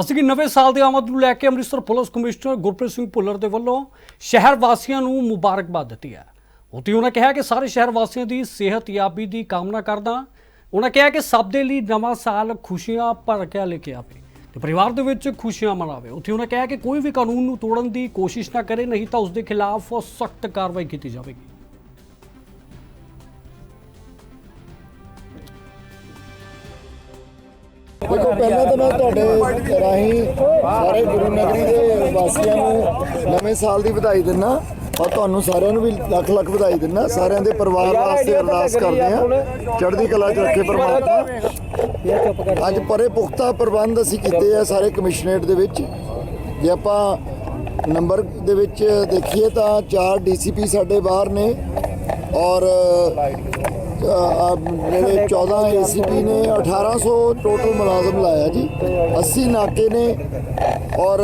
ਅਸੀਂ ਕਿ ਨਵੇਂ ਸਾਲ ਦੀ ਆਮਦ ਨੂੰ ਲੈ ਕੇ ਅੰਮ੍ਰਿਤਸਰ ਪੁਲਿਸ ਕਮਿਸ਼ਨਰ ਗੁਰਪ੍ਰੀਤ ਸਿੰਘ ਭੁੱਲਰ ਦੇ ਵੱਲੋਂ ਸ਼ਹਿਰ ਵਾਸੀਆਂ ਨੂੰ ਮੁਬਾਰਕਬਾਦ ਦਿੱਤੀ ਹੈ। ਉਤੇ ਉਹਨਾਂ ਕਿਹਾ ਕਿ ਸਾਰੇ ਸ਼ਹਿਰ ਵਾਸੀਆਂ ਦੀ ਸਿਹਤਯਾਬੀ ਦੀ ਕਾਮਨਾ ਕਰਦਾ ਉਹਨਾਂ ਕਿਹਾ ਕਿ ਸਭ ਦੇ ਲਈ ਨਵਾਂ ਸਾਲ ਖੁਸ਼ੀਆਂ ਭਰ ਕੇ ਲੈ ਕੇ ਆਵੇ ਤੇ ਪਰਿਵਾਰ ਦੇ ਵਿੱਚ ਖੁਸ਼ੀਆਂ ਮਨਾਵੇ। ਉਥੇ ਉਹਨਾਂ ਕਿਹਾ ਕਿ ਕੋਈ ਵੀ ਕਾਨੂੰਨ ਨੂੰ ਤੋੜਨ ਦੀ ਕੋਸ਼ਿਸ਼ ਨਾ ਕਰੇ, ਨਹੀਂ ਤਾਂ ਉਸ ਦੇ ਖਿਲਾਫ ਸਖਤ ਕਾਰਵਾਈ ਕੀਤੀ ਜਾਵੇਗੀ। ਦੇਖੋ ਪਹਿਲਾਂ ਤਾਂ ਮੈਂ ਤੁਹਾਡੇ ਰਾਹੀਂ ਸਾਰੇ ਗੁਰੂ ਨਗਰੀ ਦੇ ਵਾਸੀਆਂ ਨੂੰ ਨਵੇਂ ਸਾਲ ਦੀ ਵਧਾਈ ਦਿੰਨਾ ਔਰ ਤੁਹਾਨੂੰ ਸਾਰਿਆਂ ਨੂੰ ਵੀ ਲੱਖ ਲੱਖ ਵਧਾਈ ਦਿੰਨਾ ਸਾਰਿਆਂ ਦੇ ਪਰਿਵਾਰ ਵਾਸਤੇ ਅਰਦਾਸ ਕਰਦੇ ਆ ਚੜ੍ਹਦੀ ਕਲਾ ਚ ਰੱਖੇ ਪਰਮਾਤਮਾ। ਅੱਜ ਪਰੇ ਪੁਖਤਾ ਪ੍ਰਬੰਧ ਅਸੀਂ ਕੀਤੇ ਆ ਸਾਰੇ ਕਮਿਸ਼ਨਰੇਟ ਦੇ ਵਿੱਚ। ਜੇ ਆਪਾਂ ਨੰਬਰ ਦੇ ਵਿੱਚ ਦੇਖੀਏ ਤਾਂ ਚਾਰ ਡੀਸੀਪੀ ਸਾਡੇ ਬਾਹਰ ਨੇ। ਔਰ ਅ, ਅ, ਜਿਹੜੇ 14 ਏਸੀਪੀ ਨੇ 1800 ਟੋਟਲ ਮੁਲਾਜ਼ਮ ਲਾਇਆ ਜੀ। 80 ਨਾਕੇ ਨੇ ਔਰ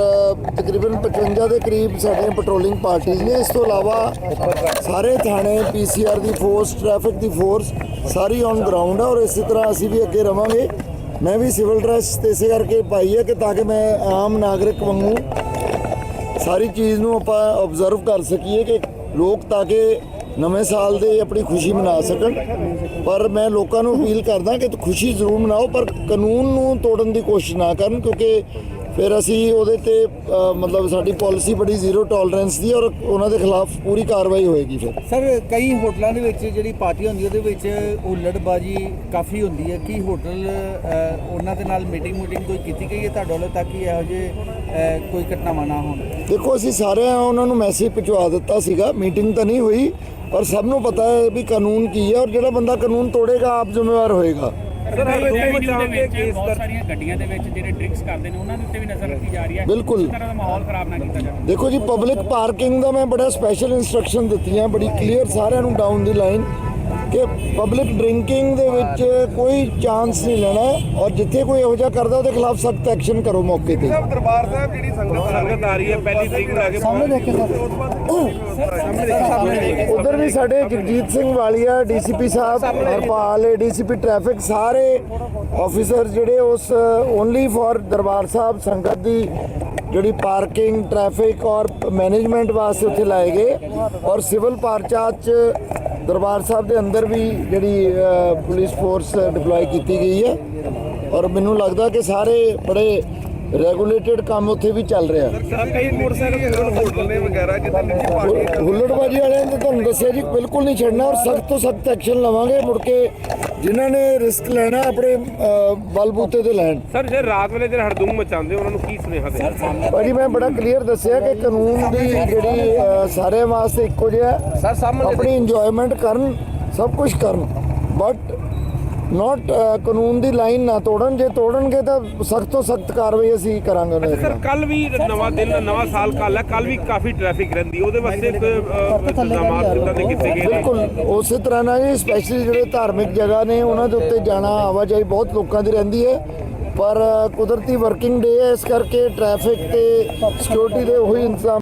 ਤਕਰੀਬਨ 55 ਦੇ ਕਰੀਬ ਸਾਡੀਆਂ ਪੈਟਰੋਲਿੰਗ ਪਾਰਟੀਆਂ ਨੇ। ਇਸ ਤੋਂ ਇਲਾਵਾ ਸਾਰੇ ਥਾਣੇ ਪੀਸੀਆਰ ਦੀ ਫੋਰਸ ਟ੍ਰੈਫਿਕ ਦੀ ਫੋਰਸ ਸਾਰੀ ਔਨ ਗਰਾਊਂਡ ਹੈ ਔਰ ਇਸੇ ਤਰ੍ਹਾਂ ਅਸੀਂ ਵੀ ਅੱਗੇ ਰਵਾਂਗੇ। ਮੈਂ ਵੀ ਸਿਵਲ ਡਰੈਸ ਤੇ ਇਸੇ ਕਰਕੇ ਪਾਈ ਹੈ ਕਿ ਤਾਂ ਕਿ ਮੈਂ ਆਮ ਨਾਗਰਿਕ ਵਾਂਗੂ ਸਾਰੀ ਚੀਜ਼ ਨੂੰ ਆਪਾਂ ਆਬਜ਼ਰਵ ਕਰ ਸਕੀਏ ਕਿ ਲੋਕ ਤਾਂ ਕਿ ਨਵੇਂ ਸਾਲ ਦੇ ਆਪਣੀ ਖੁਸ਼ੀ ਮਨਾ ਸਕਣ। ਪਰ ਮੈਂ ਲੋਕਾਂ ਨੂੰ ਅਪੀਲ ਕਰਦਾ ਕਿ ਖੁਸ਼ੀ ਜ਼ਰੂਰ ਮਨਾਓ, ਪਰ ਕਾਨੂੰਨ ਨੂੰ ਤੋੜਨ ਦੀ ਕੋਸ਼ਿਸ਼ ਨਾ ਕਰਨ, ਕਿਉਂਕਿ ਫਿਰ ਅਸੀਂ ਉਹਦੇ ਤੇ ਮਤਲਬ ਸਾਡੀ ਪਾਲਿਸੀ ਬੜੀ ਜ਼ੀਰੋ ਟੋਲਰੈਂਸ ਦੀ ਔਰ ਉਹਨਾਂ ਦੇ ਖਿਲਾਫ ਪੂਰੀ ਕਾਰਵਾਈ ਹੋਏਗੀ ਫਿਰ। ਸਰ, ਕਈ ਹੋਟਲਾਂ ਦੇ ਵਿੱਚ ਜਿਹੜੀ ਪਾਰਟੀ ਹੁੰਦੀ ਉਹਦੇ ਵਿੱਚ ਹੁੱਲੜਬਾਜੀ ਕਾਫੀ ਹੁੰਦੀ ਹੈ। ਕੀ ਹੋਟਲ ਉਹਨਾਂ ਦੇ ਨਾਲ ਮੀਟਿੰਗ ਮੀਟਿੰਗ ਕੋਈ ਕੀਤੀ ਗਈ ਹੈ ਤੁਹਾਡੇ ਵੱਲੋਂ ਤਾਂ ਕਿ ਇਹੋ ਜਿਹੇ ਕੋਈ ਘਟਨਾਵਾਂ ਨਾ ਹੋਣ। ਦੇਖੋ ਅਸੀਂ ਸਾਰਿਆਂ ਉਹਨਾਂ ਨੂੰ ਮੈਸੇਜ ਪਹੁੰਚਾ ਦਿੱਤਾ ਸੀਗਾ। ਮੀਟਿੰਗ ਤਾਂ ਨਹੀਂ ਹੋਈ ਪਰ ਸਭ ਨੂੰ ਪਤਾ ਹੈ ਵੀ ਕਾਨੂੰਨ ਕੀ ਹੈ ਔਰ ਜਿਹੜਾ ਬੰਦਾ ਕਾਨੂੰਨ ਤੋੜੇਗਾ ਆਪ ਜ਼ਿੰਮੇਵਾਰ ਹੋਏਗਾ। ਸਰ ਹਰ ਵਿੱਚ ਬਹੁਤ ਸਾਰੀਆਂ ਗੱਡੀਆਂ ਦੇ ਵਿੱਚ ਜਿਹੜੇ ਡਰਿੰਕਸ ਕਰਦੇ ਨੇ ਉਹਨਾਂ ਦੇ ਉੱਤੇ ਵੀ ਨਜ਼ਰ ਰੱਖੀ ਜਾ ਰਹੀ ਹੈ। ਬਿਲਕੁਲ। ਇਸ ਤਰ੍ਹਾਂ ਦਾ ਮਾਹੌਲ ਖਰਾਬ ਨਾ ਕੀਤਾ ਜਾਵੇ। ਦੇਖੋ ਜੀ ਪਬਲਿਕ ਪਾਰਕਿੰਗ ਦਾ ਮੈਂ ਬੜਾ ਸਪੈਸ਼ਲ ਇਨਸਟਰਕਸ਼ਨ ਦਿੱਤੀਆਂ ਬੜੀ ਕਲੀਅਰ ਸਾਰਿਆਂ ਨੂੰ ਡਾਊਨ ਦੀ ਲਾਈਨ ਕਿ ਪਬਲਿਕ ਡਰਿੰਕਿੰਗ ਦੇ ਵਿੱਚ ਕੋਈ ਚਾਂਸ ਨਹੀਂ ਲੈਣਾ ਔਰ ਜਿੱਥੇ ਕੋਈ ਇਹੋ ਜਿਹਾ ਕਰਦਾ ਉਹਦੇ ਖਿਲਾਫ ਸਖਤ ਐਕਸ਼ਨ ਕਰੋ ਮੌਕੇ ਤੇ। ਦਰਬਾਰ ਸਾਹਿਬ ਜਿਹੜੀ ਸੰਗਤ ਸੰਗਤ ਆ ਰਹੀ ਹੈ ਪਹਿਲੀ ਤਰੀਕ ਨੂੰ ਲੈ ਕੇ ਸਾਹਮਣੇ ਦੇਖੇ ਉਧਰ ਵੀ ਸਾਡੇ ਜਗਜੀਤ ਸਿੰਘ ਵਾਲੀਆ ਡੀਸੀਪੀ ਸਾਹਿਬ ਹਰਪਾਲ ਡੀਸੀਪੀ ਟ੍ਰੈਫਿਕ ਸਾਰੇ ਆਫੀਸਰ ਜਿਹੜੇ ਉਸ ਓਨਲੀ ਫॉर ਦਰਬਾਰ ਸਾਹਿਬ ਸੰਗਤ ਦੀ ਜਿਹੜੀ ਪਾਰਕਿੰਗ ਟ੍ਰੈਫਿਕ ਔਰ ਮੈਨੇਜਮੈਂਟ ਵਾਸਤੇ ਉੱਥੇ ਲਾਏ ਗਏ। ਔਰ ਸਿਵਲ ਪਾਰਚਾਤ ਚ ਦਰਬਾਰ ਸਾਹਿਬ ਦੇ ਅੰਦਰ ਵੀ ਜਿਹੜੀ ਪੁਲਿਸ ਫੋਰਸ ਡਿਪਲੋਏ ਕੀਤੀ ਗਈ ਹੈ। ਔਰ ਮੈਨੂੰ ਲੱਗਦਾ ਕਿ ਸਾਰੇ ਬੜੇ ਰੈਗੂਲੇਟਡ ਕੰਮ ਉੱਥੇ ਵੀ ਚੱਲ ਰਿਹਾ। ਕਈ ਮੋਟਰਸਾਈਕਲ ਹੋਟਲ ਨੇ ਵਗੈਰਾ ਕਿਤੇ ਨਿੱਜੀ ਪਾਰਟੀ ਹੁੱਲੜਬਾਜੀ ਵਾਲਿਆਂ ਨੇ ਤੁਹਾਨੂੰ ਦੱਸਿਆ ਜੀ ਬਿਲਕੁਲ ਨਹੀਂ ਛੱਡਣਾ ਔਰ ਸਖਤ ਤੋਂ ਸਖਤ ਐਕਸ਼ਨ ਲਵਾਂਗੇ ਮੁੜ ਕੇ ਜਿਨ੍ਹਾਂ ਨੇ ਰਿਸਕ ਲੈਣਾ ਆਪਣੇ ਬਲਬੂਤੇ ਤੇ ਲੈਣ। ਸਰ ਜੇ ਰਾਤ ਵੇਲੇ ਜਿਹੜੇ ਹੜਦੂਮ ਮਚਾਉਂਦੇ ਉਹਨਾਂ ਨੂੰ ਕੀ ਸੁਨੇਹਾ ਦੇਣਾ? ਭਾਜੀ ਮੈਂ ਬੜਾ ਕਲੀਅਰ ਦੱਸਿਆ ਕਿ ਕਾਨੂੰਨ ਦੀ ਜਿਹੜੀ ਅ, ਸਾਰਿਆਂ ਵਾਸਤੇ ਇੱਕੋ ਜਿਹਾ ਹੈ। ਸਰ ਸਾਹਮਣੇ ਆਪਣੀ ਇੰਜੋਇਮੈਂਟ ਕਰਨ ਸਭ ਕੁਝ ਕਰਨ। ਬਟ ਨਾਟ ਕਾਨੂੰਨ ਦੀ ਲਾਈਨ ਨਾ ਤੋੜਨ ਜੇ ਤੋੜਨਗੇ ਤਾਂ ਸਖਤ ਤੋਂ ਸਖਤ ਕਾਰਵਾਈ ਅਸੀਂ ਕਰਾਂਗੇ ਉਹਨਾਂ ਸਰ ਕੱਲ ਵੀ ਨਵਾਂ ਦਿਨ ਨਵਾਂ ਸਾਲ ਕੱਲ ਹੈ ਕੱਲ ਵੀ ਕਾਫੀ ਟ੍ਰੈਫਿਕ ਰਹਿੰਦੀ ਉਹਦੇ ਵਾਸਤੇ ਇੱਕ, ਇੰਤਜ਼ਾਮਾਤ ਕਿੱਦਾਂ ਦੇ ਕੀਤੇ ਗਏ ਨੇ। ਬਿਲਕੁਲ ਉਸੇ ਤਰ੍ਹਾਂ ਨਾਲ ਜੀ ਸਪੈਸ਼ਲੀ ਜਿਹੜੇ ਧਾਰਮਿਕ ਜਗ੍ਹਾ ਨੇ ਉਹਨਾਂ ਦੇ ਉੱਤੇ ਜਾਣਾ ਆਵਾਜਾਈ ਬਹੁਤ ਲੋਕਾਂ ਦੀ ਰਹਿੰਦੀ ਹੈ। ਪਰ ਕੁਦਰਤੀ ਵਰਕਿੰਗ ਡੇ ਹੈ ਇਸ ਕਰਕੇ ਟ੍ਰੈਫਿਕ ਤੇ ਸਿਕਿਉਰਿਟੀ ਦੇ ਉਹੀ ਇੰਤਜ਼ਾਮ